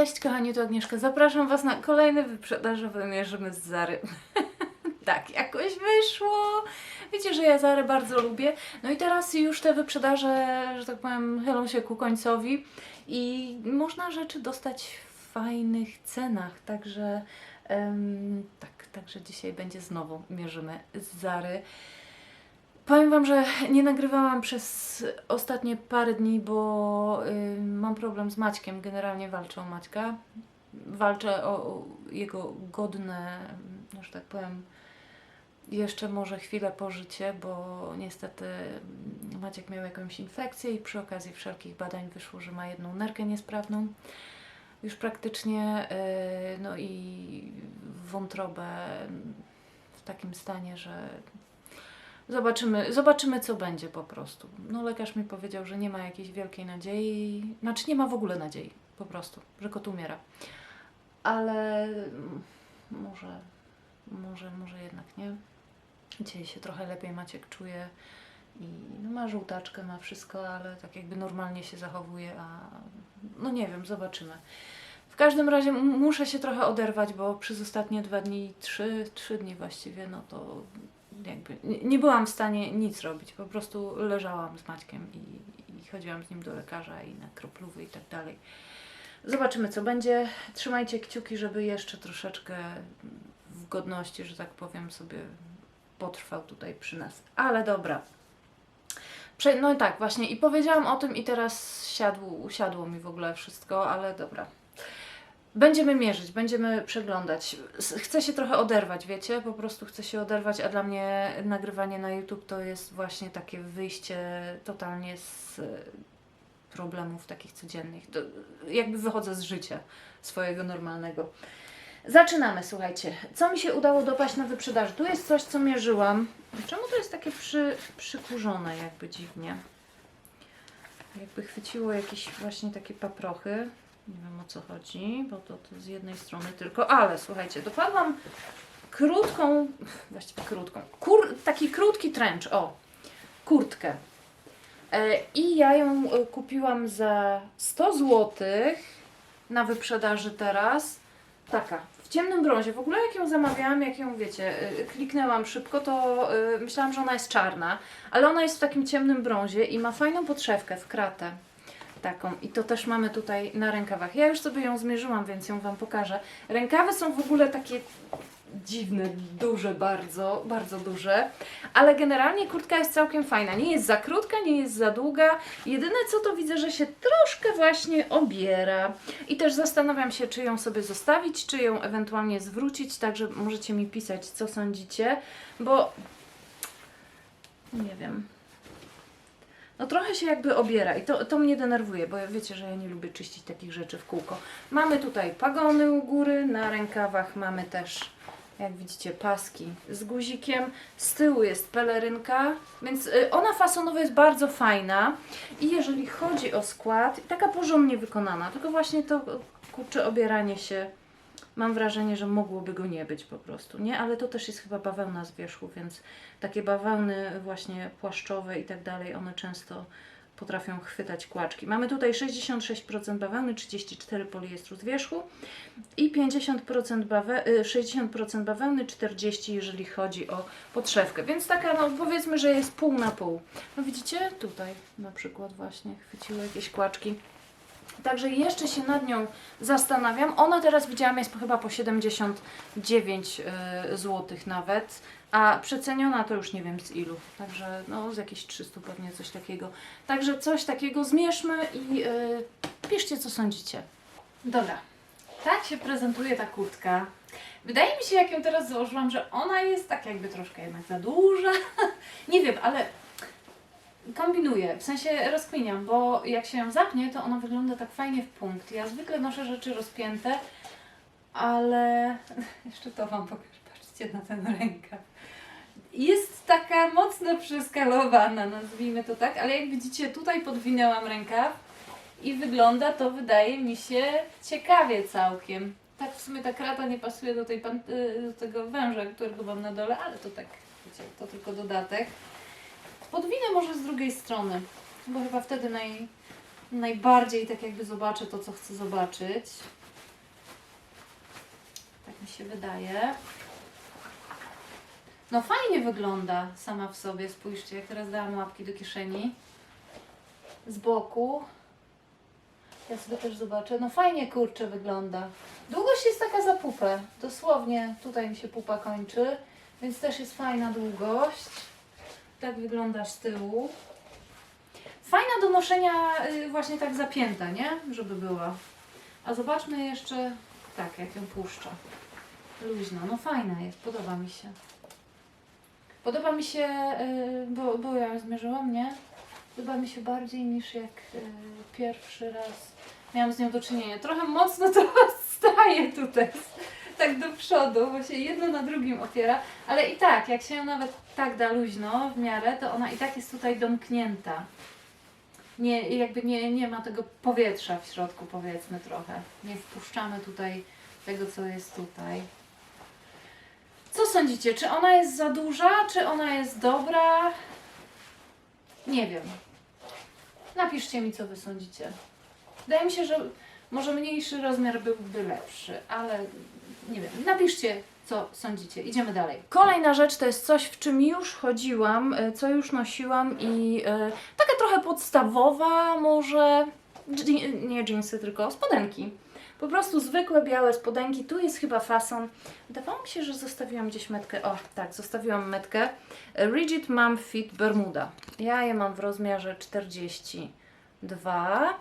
Cześć, kochani, to Agnieszka. Zapraszam Was na kolejny wyprzedażowy Mierzymy z Zary. tak, jakoś wyszło. Wiecie, że ja Zarę bardzo lubię. No i teraz już te wyprzedaże, że tak powiem, chylą się ku końcowi i można rzeczy dostać w fajnych cenach. Także em, tak, także dzisiaj będzie znowu Mierzymy z Zary. Powiem Wam, że nie nagrywałam przez ostatnie parę dni, bo y, mam problem z Maćkiem. Generalnie walczę o Maćka. Walczę o, o jego godne, mm, że tak powiem, jeszcze może chwilę pożycie, bo niestety Maciek miał jakąś infekcję i przy okazji wszelkich badań wyszło, że ma jedną nerkę niesprawną. Już praktycznie, y, no i wątrobę w takim stanie, że Zobaczymy, zobaczymy, co będzie po prostu. No, lekarz mi powiedział, że nie ma jakiejś wielkiej nadziei, znaczy nie ma w ogóle nadziei, po prostu, że kot umiera. Ale mm, może, może, może jednak nie. Dzisiaj się trochę lepiej Maciek czuje i no, ma żółtaczkę, ma wszystko, ale tak jakby normalnie się zachowuje, a no nie wiem, zobaczymy. W każdym razie muszę się trochę oderwać, bo przez ostatnie dwa dni, trzy, trzy dni właściwie, no to jakby nie, nie byłam w stanie nic robić. Po prostu leżałam z Maćkiem i, i chodziłam z nim do lekarza i na kroplówy i tak dalej. Zobaczymy, co będzie. Trzymajcie kciuki, żeby jeszcze troszeczkę w godności, że tak powiem, sobie potrwał tutaj przy nas. Ale dobra. Prze- no i tak, właśnie. I powiedziałam o tym i teraz siadło, usiadło mi w ogóle wszystko, ale dobra. Będziemy mierzyć, będziemy przeglądać. Chcę się trochę oderwać, wiecie? Po prostu chcę się oderwać, a dla mnie nagrywanie na YouTube to jest właśnie takie wyjście totalnie z e, problemów takich codziennych. To jakby wychodzę z życia swojego normalnego. Zaczynamy, słuchajcie. Co mi się udało dopaść na wyprzedaży? Tu jest coś, co mierzyłam. Czemu to jest takie przy, przykurzone jakby dziwnie? Jakby chwyciło jakieś właśnie takie paprochy. Nie wiem o co chodzi, bo to, to z jednej strony tylko, ale słuchajcie, dopadłam krótką, właściwie krótką, kur, taki krótki trench, o, kurtkę. E, I ja ją e, kupiłam za 100 zł na wyprzedaży teraz. Taka, w ciemnym brązie. W ogóle jak ją zamawiałam, jak ją wiecie, e, kliknęłam szybko, to myślałam, że ona jest czarna, ale ona jest w takim ciemnym brązie i ma fajną podszewkę w kratę taką. I to też mamy tutaj na rękawach. Ja już sobie ją zmierzyłam, więc ją Wam pokażę. Rękawy są w ogóle takie dziwne, duże bardzo, bardzo duże, ale generalnie kurtka jest całkiem fajna. Nie jest za krótka, nie jest za długa. Jedyne co to widzę, że się troszkę właśnie obiera. I też zastanawiam się, czy ją sobie zostawić, czy ją ewentualnie zwrócić, także możecie mi pisać, co sądzicie, bo nie wiem. No trochę się jakby obiera i to, to mnie denerwuje, bo wiecie, że ja nie lubię czyścić takich rzeczy w kółko. Mamy tutaj pagony u góry, na rękawach mamy też, jak widzicie, paski z guzikiem. Z tyłu jest pelerynka, więc y, ona fasonowo jest bardzo fajna. I jeżeli chodzi o skład, taka porządnie wykonana, tylko właśnie to kurcze obieranie się, mam wrażenie, że mogłoby go nie być po prostu, nie? Ale to też jest chyba bawełna z wierzchu, więc takie bawełny właśnie płaszczowe i tak dalej, one często potrafią chwytać kłaczki. Mamy tutaj 66% bawełny, 34% poliestru z wierzchu i 50% bawe- y, 60% bawełny, 40% jeżeli chodzi o podszewkę. Więc taka, no powiedzmy, że jest pół na pół. No widzicie? Tutaj na przykład właśnie chwyciły jakieś kłaczki. Także jeszcze się nad nią zastanawiam. Ona teraz widziałam jest chyba po 79 zł nawet, a przeceniona to już nie wiem z ilu. Także no z jakieś 300 pewnie coś takiego. Także coś takiego zmierzmy i y, piszcie co sądzicie. Dobra. Tak się prezentuje ta kurtka. Wydaje mi się, jak ją teraz założyłam, że ona jest tak jakby troszkę jednak za duża. nie wiem, ale kombinuję, w sensie rozkminiam, bo jak się ją zapnie, to ona wygląda tak fajnie w punkt. Ja zwykle noszę rzeczy rozpięte, ale jeszcze to Wam pokażę, patrzcie na ten rękaw. Jest taka mocno przeskalowana, nazwijmy to tak, ale jak widzicie, tutaj podwinęłam rękaw i wygląda to, wydaje mi się, ciekawie całkiem. Tak w sumie ta krata nie pasuje do, tej y, do tego węża, którego mam na dole, ale to tak, wiecie, to tylko dodatek. Podwinę może z drugiej strony, bo chyba wtedy naj, najbardziej tak jakby zobaczę to, co chcę zobaczyć. Tak mi się wydaje. No fajnie wygląda sama w sobie. Spójrzcie, jak teraz dałam łapki do kieszeni. Z boku. Ja sobie też zobaczę. No fajnie kurczę wygląda. Długość jest taka za pupę. Dosłownie tutaj mi się pupa kończy. Więc też jest fajna długość. Tak wygląda z tyłu. Fajna do noszenia y, właśnie tak zapięta, nie? Żeby była. A zobaczmy jeszcze, tak, jak ją puszcza. Luźno, no fajna jest, podoba mi się. Podoba mi się, y, bo, bo ja ją zmierzyłam, nie? Podoba mi się bardziej niż jak y, pierwszy raz miałam z nią do czynienia. Trochę mocno to staje tutaj, tak do przodu, bo się jedno na drugim opiera, ale i tak, jak się ją nawet tak da luźno w miarę, to ona i tak jest tutaj domknięta. Nie, jakby nie, nie ma tego powietrza w środku, powiedzmy trochę. Nie wpuszczamy tutaj tego, co jest tutaj. Co sądzicie? Czy ona jest za duża? Czy ona jest dobra? Nie wiem. Napiszcie mi, co wy sądzicie. Wydaje mi się, że może mniejszy rozmiar byłby lepszy, ale nie wiem. Napiszcie, co sądzicie. Idziemy dalej. Kolejna rzecz to jest coś, w czym już chodziłam, e, co już nosiłam i e, taka trochę podstawowa, może nie dżinsy, tylko spodenki. Po prostu zwykłe białe spodenki. Tu jest chyba fason. Wydawało mi się, że zostawiłam gdzieś metkę. O, tak, zostawiłam metkę. Rigid Mom Fit Bermuda. Ja je mam w rozmiarze 42.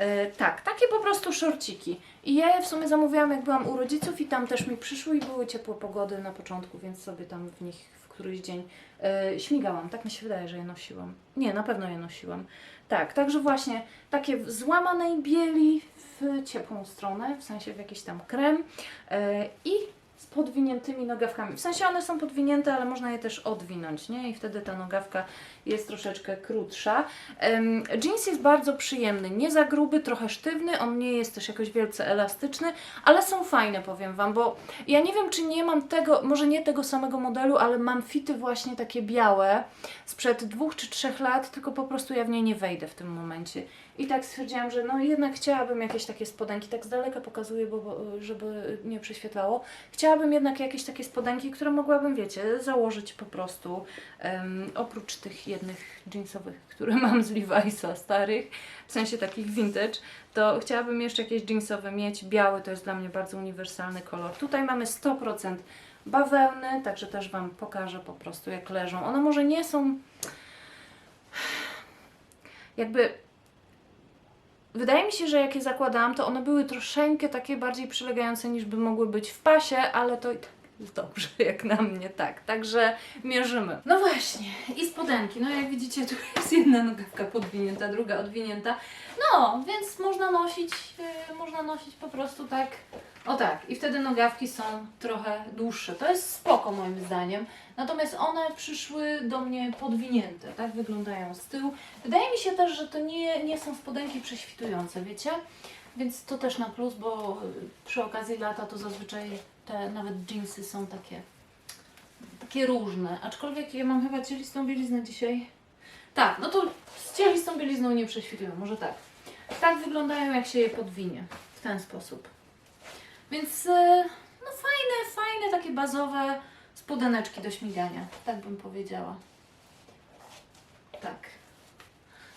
E, tak, takie po prostu szorciki. I ja je w sumie zamówiłam jak byłam u rodziców i tam też mi przyszły i były ciepłe pogody na początku, więc sobie tam w nich w któryś dzień e, śmigałam. Tak mi się wydaje, że je nosiłam. Nie, na pewno je nosiłam. Tak, także właśnie takie w złamanej bieli w ciepłą stronę, w sensie w jakiś tam krem e, i z podwiniętymi nogawkami. W sensie one są podwinięte, ale można je też odwinąć, nie? I wtedy ta nogawka jest troszeczkę krótsza. Em, jeans jest bardzo przyjemny, nie za gruby, trochę sztywny, on nie jest też jakoś wielce elastyczny, ale są fajne, powiem Wam, bo ja nie wiem, czy nie mam tego, może nie tego samego modelu, ale mam fity właśnie takie białe sprzed dwóch czy trzech lat, tylko po prostu ja w nie nie wejdę w tym momencie. I tak stwierdziłam, że no jednak chciałabym jakieś takie spodenki, tak z daleka pokazuję, bo, żeby nie prześwietlało. Chciałabym jednak jakieś takie spodenki, które mogłabym, wiecie, założyć po prostu, em, oprócz tych jednych jeansowych, które mam z Levi'sa starych, w sensie takich vintage, to chciałabym jeszcze jakieś jeansowe mieć. Biały to jest dla mnie bardzo uniwersalny kolor. Tutaj mamy 100% bawełny, także też Wam pokażę po prostu jak leżą. One może nie są jakby Wydaje mi się, że jak je zakładałam, to one były troszeczkę takie bardziej przylegające niż by mogły być w pasie, ale to i tak jest dobrze, jak na mnie, tak. Także mierzymy. No właśnie, i spodenki. No jak widzicie, tu jest jedna nogawka podwinięta, druga odwinięta. No, więc można nosić, yy, można nosić po prostu tak, o tak. I wtedy nogawki są trochę dłuższe. To jest spoko moim zdaniem. Natomiast one przyszły do mnie podwinięte, tak wyglądają z tyłu. Wydaje mi się też, że to nie, nie są spodenki prześwitujące, wiecie? Więc to też na plus, bo przy okazji lata to zazwyczaj te nawet jeansy są takie, takie różne. Aczkolwiek ja mam chyba cielistą bieliznę dzisiaj. Tak, no to z cielistą bielizną nie prześwitują, może tak. Tak wyglądają jak się je podwinie, w ten sposób. Więc y, no fajne, fajne takie bazowe spodeneczki do śmigania, tak bym powiedziała. Tak.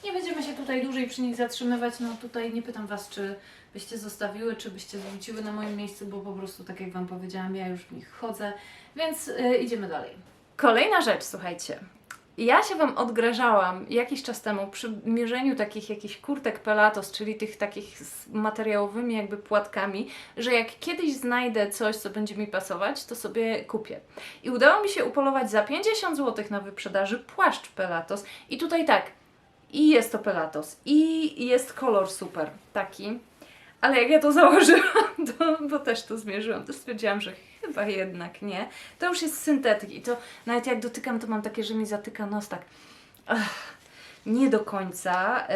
Nie będziemy się tutaj dłużej przy nich zatrzymywać. No tutaj nie pytam Was, czy byście zostawiły, czy byście zwróciły na moim miejscu, bo po prostu, tak jak Wam powiedziałam, ja już w nich chodzę, więc y, idziemy dalej. Kolejna rzecz, słuchajcie. Ja się Wam odgrażałam jakiś czas temu przy mierzeniu takich jakichś kurtek pelatos, czyli tych takich z materiałowymi jakby płatkami, że jak kiedyś znajdę coś, co będzie mi pasować, to sobie kupię. I udało mi się upolować za 50 zł na wyprzedaży płaszcz pelatos. I tutaj tak, i jest to pelatos, i jest kolor super, taki. Ale jak ja to założyłam, to, bo też to zmierzyłam, to stwierdziłam, że chyba jednak nie. To już jest syntetyk i to nawet jak dotykam, to mam takie, że mi zatyka nos tak. Nie do końca.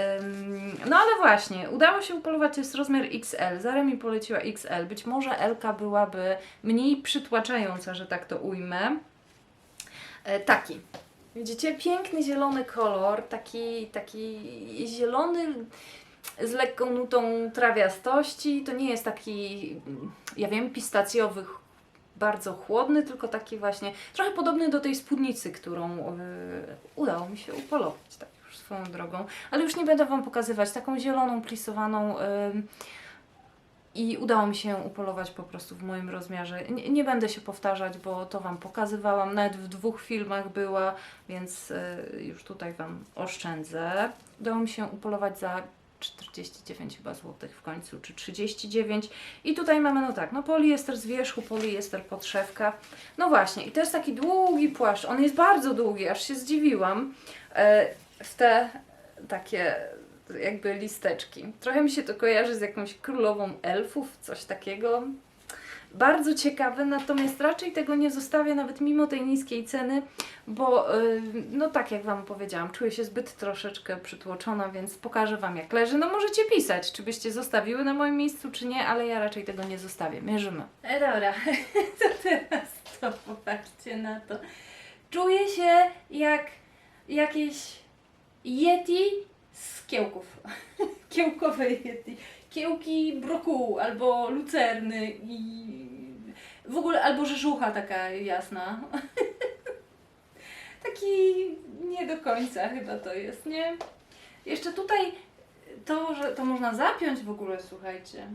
No ale właśnie, udało się upolować, jest rozmiar XL. Zara mi poleciła XL. Być może L byłaby mniej przytłaczająca, że tak to ujmę. E, taki. Widzicie? Piękny zielony kolor, taki, taki zielony z lekką nutą trawiastości. To nie jest taki, ja wiem, pistacjowy bardzo chłodny, tylko taki właśnie trochę podobny do tej spódnicy, którą yy, udało mi się upolować, tak już swoją drogą. Ale już nie będę Wam pokazywać, taką zieloną, plisowaną yy, i udało mi się upolować po prostu w moim rozmiarze. Nie, nie będę się powtarzać, bo to Wam pokazywałam, nawet w dwóch filmach była, więc yy, już tutaj Wam oszczędzę. Udało mi się upolować za 49 chyba złotych w końcu, czy 39. I tutaj mamy, no tak, no poliester z wierzchu, poliester podszewka. No właśnie, i to jest taki długi płaszcz. On jest bardzo długi, aż się zdziwiłam. E, w te takie jakby listeczki. Trochę mi się to kojarzy z jakąś królową elfów, coś takiego. Bardzo ciekawe, natomiast raczej tego nie zostawię nawet mimo tej niskiej ceny, bo y, no tak jak Wam powiedziałam, czuję się zbyt troszeczkę przytłoczona, więc pokażę Wam jak leży. No możecie pisać, czy byście zostawiły na moim miejscu, czy nie, ale ja raczej tego nie zostawię. Mierzymy. E, dobra, to teraz to popatrzcie na to. Czuję się jak jakieś Yeti z kiełków. Kiełkowe Yeti. Kiełki brokułu albo lucerny i w ogóle albo rzeżucha taka jasna. Taki nie do końca chyba to jest, nie? Jeszcze tutaj to, że to można zapiąć w ogóle, słuchajcie.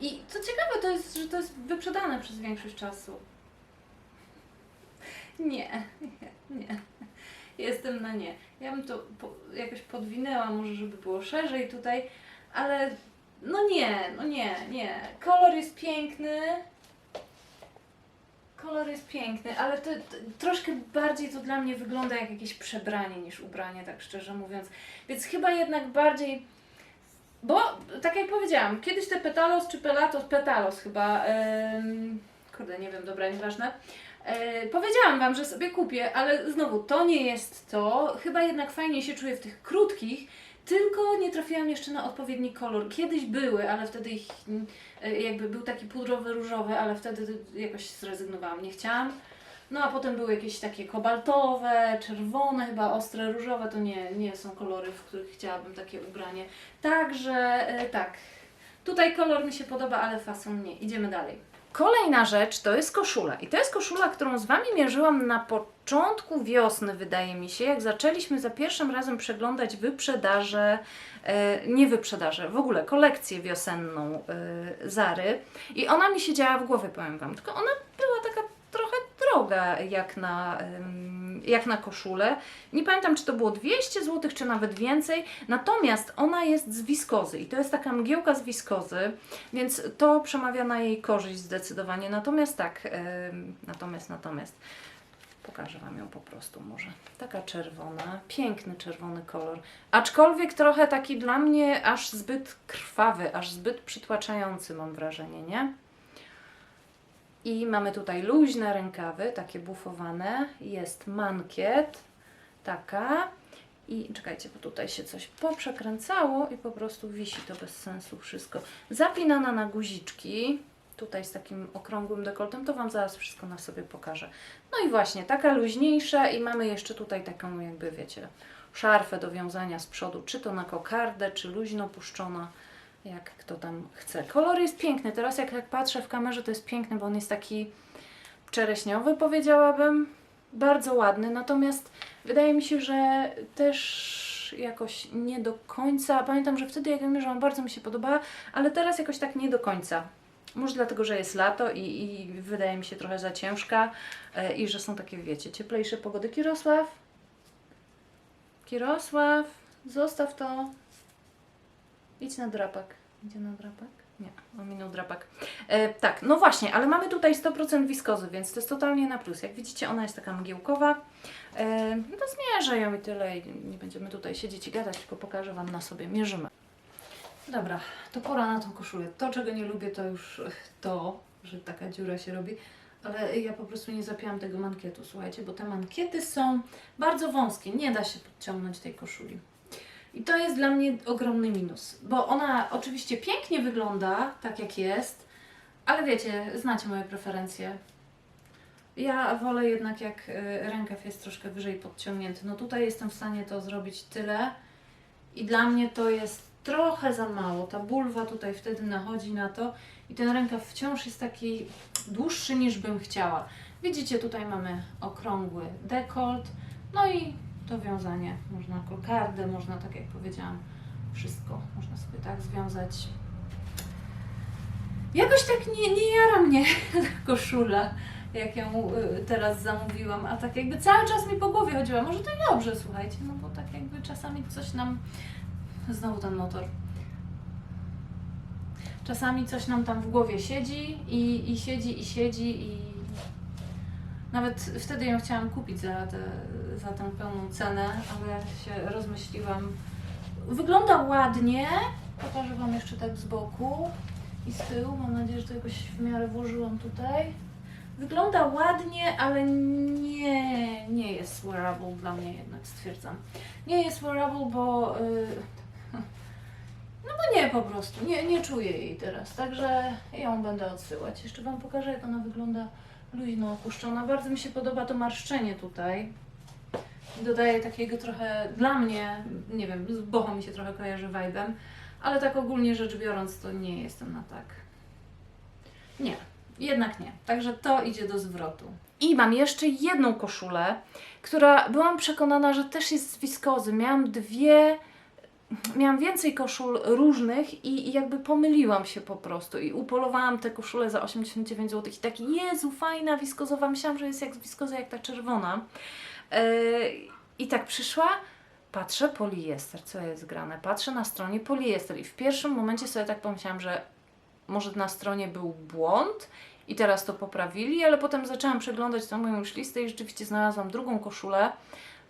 I co ciekawe, to jest, że to jest wyprzedane przez większość czasu. Nie, nie, nie. Jestem na nie. Ja bym to po, jakoś podwinęła, może żeby było szerzej tutaj, ale no nie, no nie, nie. Kolor jest piękny. Kolor jest piękny, ale to, to troszkę bardziej to dla mnie wygląda jak jakieś przebranie niż ubranie, tak szczerze mówiąc. Więc chyba jednak bardziej. Bo tak jak powiedziałam, kiedyś te petalos czy pelatos, petalos chyba. em, kurde, nie wiem, dobra, nieważne. E, powiedziałam Wam, że sobie kupię, ale znowu to nie jest to. Chyba jednak fajnie się czuję w tych krótkich, tylko nie trafiłam jeszcze na odpowiedni kolor. Kiedyś były, ale wtedy ich mm, e, jakby był taki pudrowy, różowy, ale wtedy jakoś zrezygnowałam, nie chciałam. No a potem były jakieś takie kobaltowe, czerwone, chyba ostre, różowe. To nie, nie są kolory, w których chciałabym takie ubranie. Także e, tak. Tutaj kolor mi się podoba, ale fason nie. Idziemy dalej. Kolejna rzecz to jest koszula. I to jest koszula, którą z Wami mierzyłam na początku wiosny, wydaje mi się, jak zaczęliśmy za pierwszym razem przeglądać wyprzedaże, e, nie wyprzedaże, w ogóle kolekcję wiosenną e, Zary. I ona mi się działa w głowie, powiem Wam. Tylko ona była taka droga jak na, jak na koszulę. Nie pamiętam, czy to było 200 zł, czy nawet więcej. Natomiast ona jest z wiskozy i to jest taka mgiełka z wiskozy, więc to przemawia na jej korzyść zdecydowanie. Natomiast tak, natomiast, natomiast. Pokażę Wam ją po prostu może. Taka czerwona, piękny czerwony kolor. Aczkolwiek trochę taki dla mnie aż zbyt krwawy, aż zbyt przytłaczający mam wrażenie, nie? I mamy tutaj luźne rękawy, takie bufowane. Jest mankiet, taka. I czekajcie, bo tutaj się coś poprzekręcało i po prostu wisi to bez sensu wszystko. Zapinana na guziczki, tutaj z takim okrągłym dekoltem, to Wam zaraz wszystko na sobie pokażę. No i właśnie, taka luźniejsza i mamy jeszcze tutaj taką jakby, wiecie, szarfę do wiązania z przodu, czy to na kokardę, czy luźno puszczona jak kto tam chce. Kolor jest piękny. Teraz jak, jak patrzę w kamerze, to jest piękny, bo on jest taki czereśniowy, powiedziałabym. Bardzo ładny, natomiast wydaje mi się, że też jakoś nie do końca. Pamiętam, że wtedy jak mierzyłam, bardzo mi się podobała, ale teraz jakoś tak nie do końca. Może dlatego, że jest lato i, i wydaje mi się trochę za ciężka e, i że są takie, wiecie, cieplejsze pogody. Kirosław? Kirosław, zostaw to. Idź na drapak. Idzie na drapak? Nie, ominął drapak. E, tak, no właśnie, ale mamy tutaj 100% wiskozy, więc to jest totalnie na plus. Jak widzicie, ona jest taka mgiełkowa. E, no to zmierzę ją i tyle. I nie będziemy tutaj siedzieć i gadać, tylko pokażę Wam na sobie. Mierzymy. Dobra, to pora na tą koszulę. To, czego nie lubię, to już to, że taka dziura się robi. Ale ja po prostu nie zapiłam tego mankietu, słuchajcie, bo te mankiety są bardzo wąskie. Nie da się podciągnąć tej koszuli. I to jest dla mnie ogromny minus, bo ona oczywiście pięknie wygląda, tak jak jest, ale wiecie, znacie moje preferencje. Ja wolę jednak jak y, rękaw jest troszkę wyżej podciągnięty. No tutaj jestem w stanie to zrobić tyle i dla mnie to jest trochę za mało. Ta bulwa tutaj wtedy nachodzi na to i ten rękaw wciąż jest taki dłuższy niż bym chciała. Widzicie, tutaj mamy okrągły dekolt, no i to wiązanie. Można kokardę, można, tak jak powiedziałam, wszystko można sobie tak związać. Jakoś tak nie, nie jara mnie ta koszula, jak ją y, teraz zamówiłam, a tak jakby cały czas mi po głowie chodziła. Może to i dobrze, słuchajcie, no bo tak jakby czasami coś nam... Znowu ten motor. Czasami coś nam tam w głowie siedzi i, i siedzi i siedzi i nawet wtedy ją chciałam kupić za, te, za tę pełną cenę, ale się rozmyśliłam. Wygląda ładnie. Pokażę Wam jeszcze tak z boku i z tyłu. Mam nadzieję, że to jakoś w miarę włożyłam tutaj. Wygląda ładnie, ale nie, nie jest wearable dla mnie jednak, stwierdzam. Nie jest wearable, bo... y, no bo nie po prostu, nie, nie czuję jej teraz, także ją będę odsyłać. Jeszcze Wam pokażę, jak ona wygląda luźno opuszczona. Bardzo mi się podoba to marszczenie tutaj. Dodaje takiego trochę, dla mnie, nie wiem, z boho mi się trochę kojarzy vibe'em, ale tak ogólnie rzecz biorąc, to nie jestem na tak. Nie, jednak nie. Także to idzie do zwrotu. I mam jeszcze jedną koszulę, która byłam przekonana, że też jest z wiskozy. Miałam dwie miałam więcej koszul różnych i, jakby pomyliłam się po prostu. I upolowałam tę koszulę za 89 zł i taki, Jezu, fajna, wiskozowa, myślałam, że jest jak z wiskozy, jak ta czerwona. Yy, I tak przyszła, patrzę, poliester, co jest grane, patrzę na stronie poliester i w pierwszym momencie sobie tak pomyślałam, że może na stronie był błąd i teraz to poprawili, ale potem zaczęłam przeglądać tą moją już listę i rzeczywiście znalazłam drugą koszulę,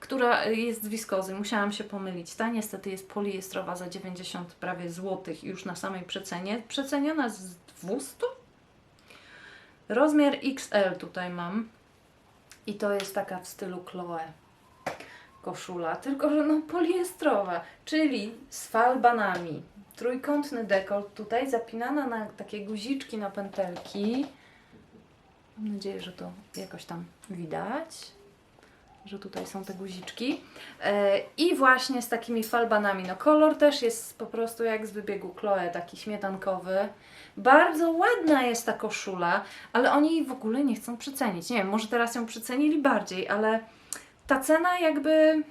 która jest z wiskozy. Musiałam się pomylić. Ta niestety jest poliestrowa za 90 prawie złotych już na samej przecenie. Przeceniona z 200? Rozmiar XL tutaj mam. I to jest taka w stylu Chloe koszula, tylko że no poliestrowa, czyli z falbanami. Trójkątny dekolt tutaj, zapinana na takie guziczki na pętelki. Mam nadzieję, że to jakoś tam widać że tutaj są te guziczki. E, I właśnie z takimi falbanami. No kolor też jest po prostu jak z wybiegu Chloe, taki śmietankowy. Bardzo ładna jest ta koszula, ale oni jej w ogóle nie chcą przycenić. Nie wiem, może teraz ją przycenili bardziej, ale ta cena jakby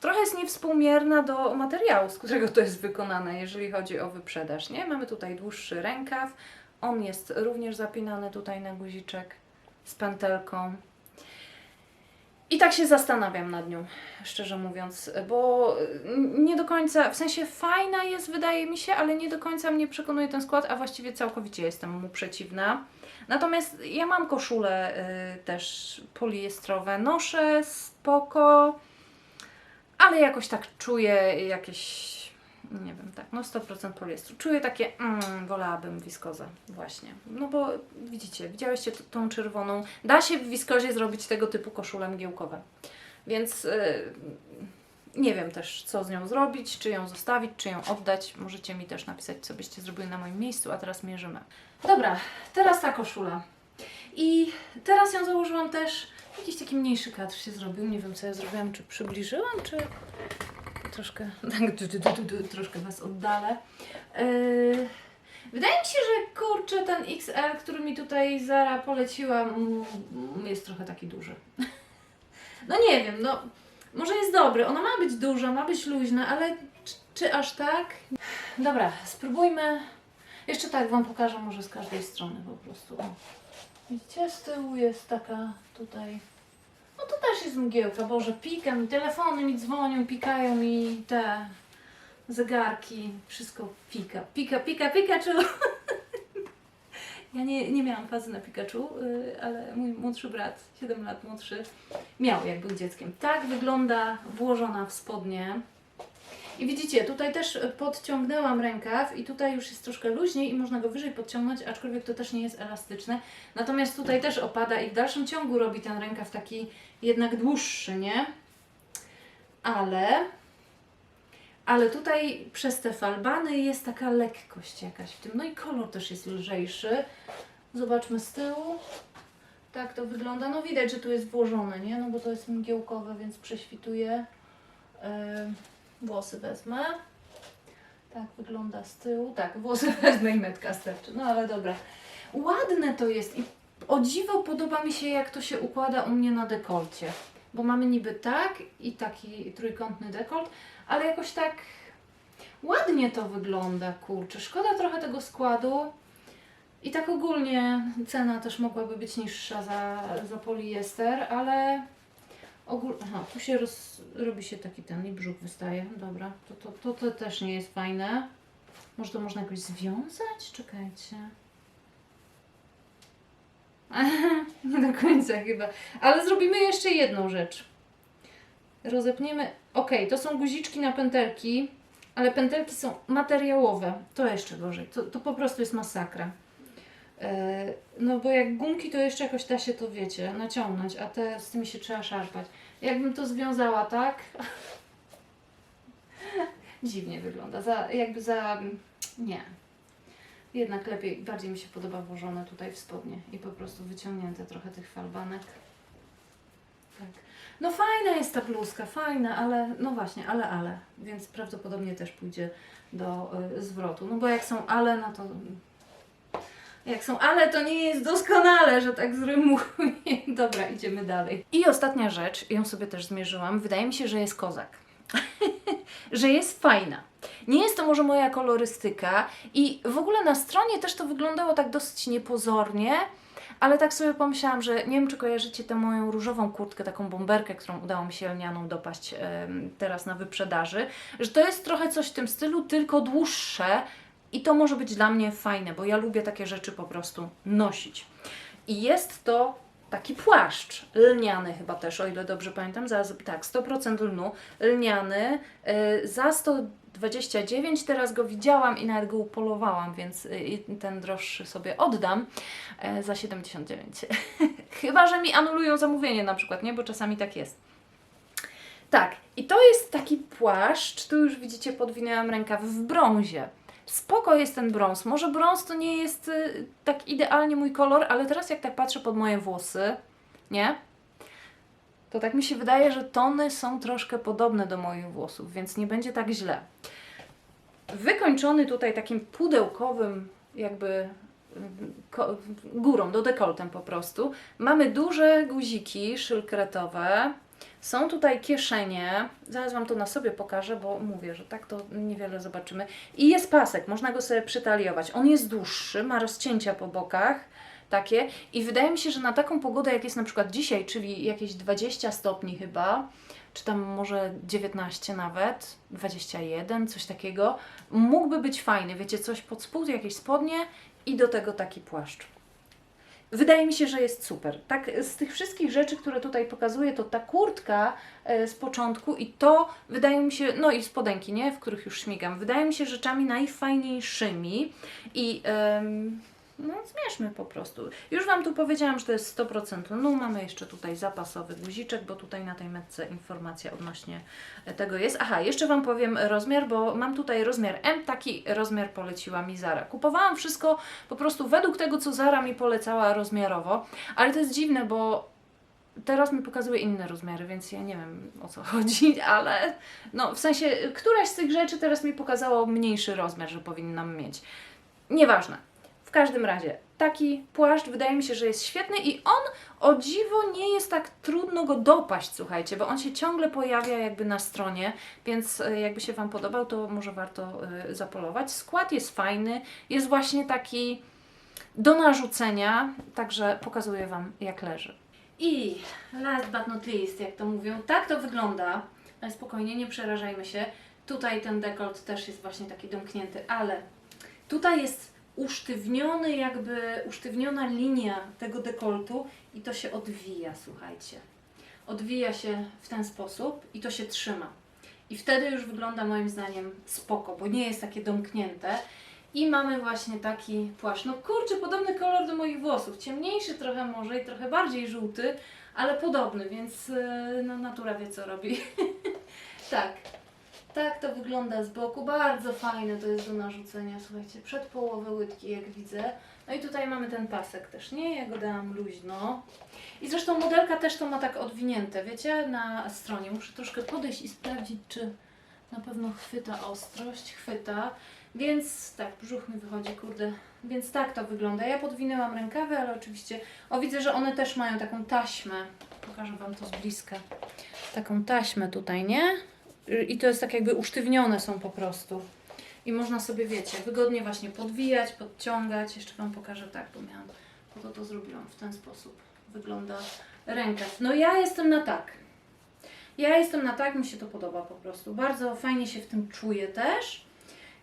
trochę jest niewspółmierna do materiału, z którego to jest wykonane, jeżeli chodzi o wyprzedaż, nie? Mamy tutaj dłuższy rękaw, on jest również zapinany tutaj na guziczek z pętelką. I tak się zastanawiam nad nią, szczerze mówiąc, bo nie do końca, w sensie fajna jest, wydaje mi się, ale nie do końca mnie przekonuje ten skład, a właściwie całkowicie jestem mu przeciwna. Natomiast ja mam koszule y, też poliestrowe, noszę spoko, ale jakoś tak czuję jakieś, nie wiem, tak, no 100% poliestru. Czuję takie, mm, wolałabym wiskozę właśnie. No bo widzicie, widziałyście tą czerwoną. Da się w wiskozie zrobić tego typu koszule mgiełkowe. Więc y, nie wiem też, co z nią zrobić, czy ją zostawić, czy ją oddać. Możecie mi też napisać, co byście zrobili na moim miejscu, a teraz mierzymy. Dobra, teraz ta koszula. I teraz ją założyłam też, jakiś taki mniejszy kadr się zrobił. Nie wiem, co ja zrobiłam, czy przybliżyłam, czy troszkę, tak, du, du, du, du, troszkę Was oddalę. Yy, wydaje mi się, że kurczę, ten XL, który mi tutaj Zara poleciła, mm, jest trochę taki duży. No nie wiem, no może jest dobry. Ona ma być duża, ma być luźna, ale czy, czy aż tak? Dobra, spróbujmy. Jeszcze tak Wam pokażę może z każdej strony po prostu. Widzicie, z tyłu jest taka tutaj no to też jest mgiełka, Boże, pika mi, telefony mi dzwonią, pikają mi te zegarki, wszystko pika, pika, pika, Pikachu. Ja nie, nie miałam fazy na Pikachu, y, ale mój młodszy brat, 7 lat młodszy, miał jak był dzieckiem. Tak wygląda włożona w spodnie. I widzicie, tutaj też podciągnęłam rękaw i tutaj już jest troszkę luźniej i można go wyżej podciągnąć, aczkolwiek to też nie jest elastyczne. Natomiast tutaj też opada i w dalszym ciągu robi ten rękaw taki jednak dłuższy, nie? Ale, ale tutaj przez te falbany jest taka lekkość jakaś w tym. No i kolor też jest lżejszy. Zobaczmy z tyłu. Tak to wygląda. No widać, że tu jest włożone, nie? No bo to jest mgiełkowe, więc prześwituje. Yy, włosy wezmę. Tak wygląda z tyłu. Tak, włosy wezmę i metka starczy. No ale dobra. Ładne to jest i o dziwo podoba mi się jak to się układa u mnie na dekolcie. Bo mamy niby tak i taki trójkątny dekolt, ale jakoś tak ładnie to wygląda, kurczę. Szkoda trochę tego składu. I tak ogólnie cena też mogłaby być niższa za, za poliester, ale ogólnie. Aha, tu się roz, robi się taki ten i brzuch wystaje. Dobra, to, to, to, to też nie jest fajne. Może to można jakoś związać? Czekajcie. nie do końca chyba. Ale zrobimy jeszcze jedną rzecz. Rozepniemy. Ok, to są guziczki na pętelki, ale pętelki są materiałowe. To jeszcze gorzej. To, to po prostu jest masakra. E, No bo jak gumki to jeszcze jakoś da się to wiecie, naciągnąć, a te z tymi się trzeba szarpać. Jakbym to związała tak, dziwnie wygląda. Za, jakby za. Nie. Jednak lepiej, bardziej mi się podoba włożone tutaj w spodnie i po prostu wyciągnięte trochę tych falbanek. Tak. No fajna jest ta bluzka, fajna, ale no właśnie, ale, ale. Więc prawdopodobnie też pójdzie do y, zwrotu. No bo jak są ale, no to jak są ale, to nie jest doskonale, że tak zrymuję. Dobra, idziemy dalej. I ostatnia rzecz, ją sobie też zmierzyłam. Wydaje mi się, że jest kozak. że jest fajna. Nie jest to może moja kolorystyka i w ogóle na stronie też to wyglądało tak dosyć niepozornie, ale tak sobie pomyślałam, że nie wiem, czy kojarzycie tę moją różową kurtkę, taką bomberkę, którą udało mi się lnianą dopaść teraz na wyprzedaży, że to jest trochę coś w tym stylu, tylko dłuższe i to może być dla mnie fajne, bo ja lubię takie rzeczy po prostu nosić. I jest to taki płaszcz lniany chyba też, o ile dobrze pamiętam, zaraz, tak, 100% lnu, lniany, y, za 129, teraz go widziałam i nawet go upolowałam, więc y, i ten droższy sobie oddam e, za 79. chyba, że mi anulują zamówienie na przykład, nie, bo czasami tak jest. Tak, i to jest taki płaszcz, tu już widzicie podwinęłam rękaw w brązie. Spoko jest ten brąz. Może brąz to nie jest y, tak idealnie mój kolor, ale teraz jak tak patrzę pod moje włosy, nie? To tak mi się wydaje, że tony są troszkę podobne do moich włosów, więc nie będzie tak źle. Wykończony tutaj takim pudełkowym jakby y, górą, do dekoltem po prostu. Mamy duże guziki szylkretowe. Są tutaj kieszenie. Zaraz Wam to na sobie pokażę, bo mówię, że tak to niewiele zobaczymy. I jest pasek, można go sobie przytaliować. On jest dłuższy, ma rozcięcia po bokach takie i wydaje mi się, że na taką pogodę jak jest na przykład dzisiaj, czyli jakieś 20 stopni chyba, czy tam może 19 nawet, 21, coś takiego, mógłby być fajny, wiecie, coś pod spód, jakieś spodnie i do tego taki płaszcz. Wydaje mi się, że jest super. Tak, z tych wszystkich rzeczy, które tutaj pokazuję, to ta kurtka e, z początku i to wydaje mi się, no i spodenki, nie, w których już śmigam, wydaje mi się rzeczami najfajniejszymi i em, no zmierzmy po prostu. Już Wam tu powiedziałam, że to jest 100% no mamy jeszcze tutaj zapasowy guziczek, bo tutaj na tej metce informacja odnośnie tego jest. Aha, jeszcze Wam powiem rozmiar, bo mam tutaj rozmiar M, taki rozmiar poleciła mi Zara. Kupowałam wszystko po prostu według tego, co Zara mi polecała rozmiarowo, ale to jest dziwne, bo teraz mi pokazuje inne rozmiary, więc ja nie wiem o co chodzi, ale no w sensie któraś z tych rzeczy teraz mi pokazało mniejszy rozmiar, że powinnam mieć. Nieważne. Każdym razie, taki płaszcz wydaje mi się, że jest świetny i on o dziwo nie jest tak trudno go dopaść, słuchajcie, bo on się ciągle pojawia jakby na stronie, więc e, jakby się Wam podobał, to może warto e, zapolować. Skład jest fajny, jest właśnie taki do narzucenia, także pokazuję Wam jak leży. I last but not least, jak to mówią, tak to wygląda, ale spokojnie, nie przerażajmy się. Tutaj ten dekolt też jest właśnie taki domknięty, ale tutaj jest usztywniony, jakby usztywniona linia tego dekoltu i to się odwija, słuchajcie. Odwija się w ten sposób i to się trzyma. I wtedy już wygląda moim zdaniem spoko, bo nie jest takie domknięte. I mamy właśnie taki płaszcz. No kurczę, podobny kolor do moich włosów. Ciemniejszy trochę może i trochę bardziej żółty, ale podobny, więc yy, no, natura wie co robi. tak. Tak to wygląda z boku. Bardzo fajne to jest do narzucenia, słuchajcie. Przed połowę łydki, jak widzę. No i tutaj mamy ten pasek też, nie? Ja go dałam luźno. I zresztą modelka też to ma tak odwinięte, wiecie, na stronie. Muszę troszkę podejść i sprawdzić, czy Na pewno chwyta ostrość, chwyta. Więc tak, brzuch mi wychodzi, kurde. Więc tak to wygląda. Ja podwinęłam rękawy, ale oczywiście. O, widzę, że one też mają taką taśmę. Pokażę Wam to z bliska. Taką taśmę tutaj, nie? I to jest tak jakby usztywnione są po prostu. I można sobie, wiecie, wygodnie właśnie podwijać, podciągać. Jeszcze Wam pokażę tak, bo miałam, po to to zrobiłam w ten sposób. Wygląda rękaw. No ja jestem na tak. Ja jestem na tak, mi się to podoba po prostu. Bardzo fajnie się w tym czuję też.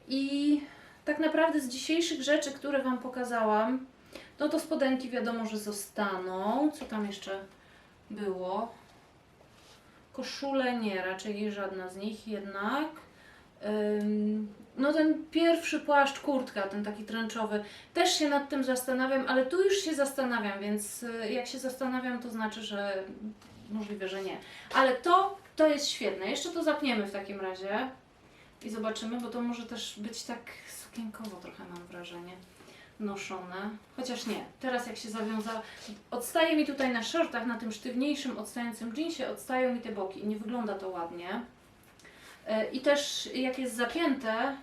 I tak naprawdę z dzisiejszych rzeczy, które Wam pokazałam, no to spodenki wiadomo, że zostaną. Co tam jeszcze było? Koszule nie, raczej żadna z nich jednak. No ten pierwszy płaszcz, kurtka, ten taki trenczowy, też się nad tym zastanawiam, ale tu już się zastanawiam, więc y, jak się zastanawiam, to znaczy, że możliwe, że nie. Ale to, to jest świetne. Jeszcze to zapniemy w takim razie i zobaczymy, bo to może też być tak sukienkowo trochę mam wrażenie noszone. Chociaż nie. Teraz jak się zawiąza, odstaje mi tutaj na shortach, na tym sztywniejszym, odstającym jeansie, odstają mi te boki nie wygląda to ładnie. E, I też jak jest zapięte,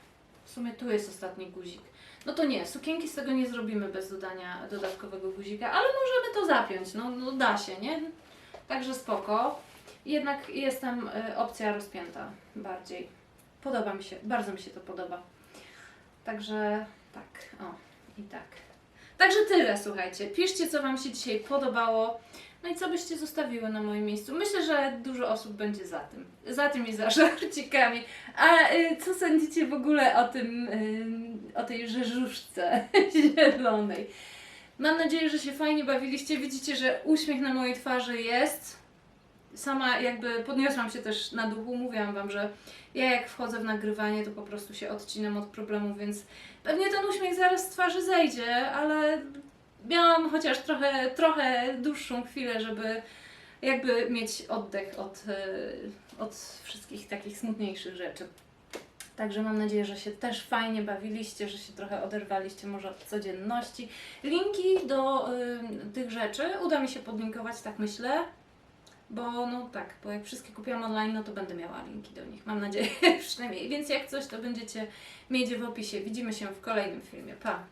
w sumie tu jest ostatni guzik. No to nie, sukienki z tego nie zrobimy bez dodania dodatkowego guzika, ale możemy to zapiąć, no, no da się, nie? Także spoko. Jednak jest tam e, opcja rozpięta bardziej. Podoba mi się, bardzo mi się to podoba. Także tak, o i tak. Także tyle, słuchajcie. Piszcie, co Wam się dzisiaj podobało. No i co byście zostawiły na moim miejscu? Myślę, że dużo osób będzie za tym. Za tym i za żarcikami. A y, co sądzicie w ogóle o tym, y, o tej rzeżuszce zielonej? Mam nadzieję, że się fajnie bawiliście. Widzicie, że uśmiech na mojej twarzy jest. Sama jakby podniosłam się też na duchu. Mówiłam Wam, że ja jak wchodzę w nagrywanie, to po prostu się odcinam od problemów, więc pewnie ten uśmiech zaraz z twarzy zejdzie, ale miałam chociaż trochę, trochę dłuższą chwilę, żeby jakby mieć oddech od, e, od wszystkich takich smutniejszych rzeczy. Także mam nadzieję, że się też fajnie bawiliście, że się trochę oderwaliście może od codzienności. Linki do y, tych rzeczy uda mi się podlinkować, tak myślę. Bo no tak, bo jak wszystkie kupiłam online, no to będę miała linki do nich. Mam nadzieję przynajmniej. Więc jak coś, to będziecie mieć w opisie. Widzimy się w kolejnym filmie. Pa!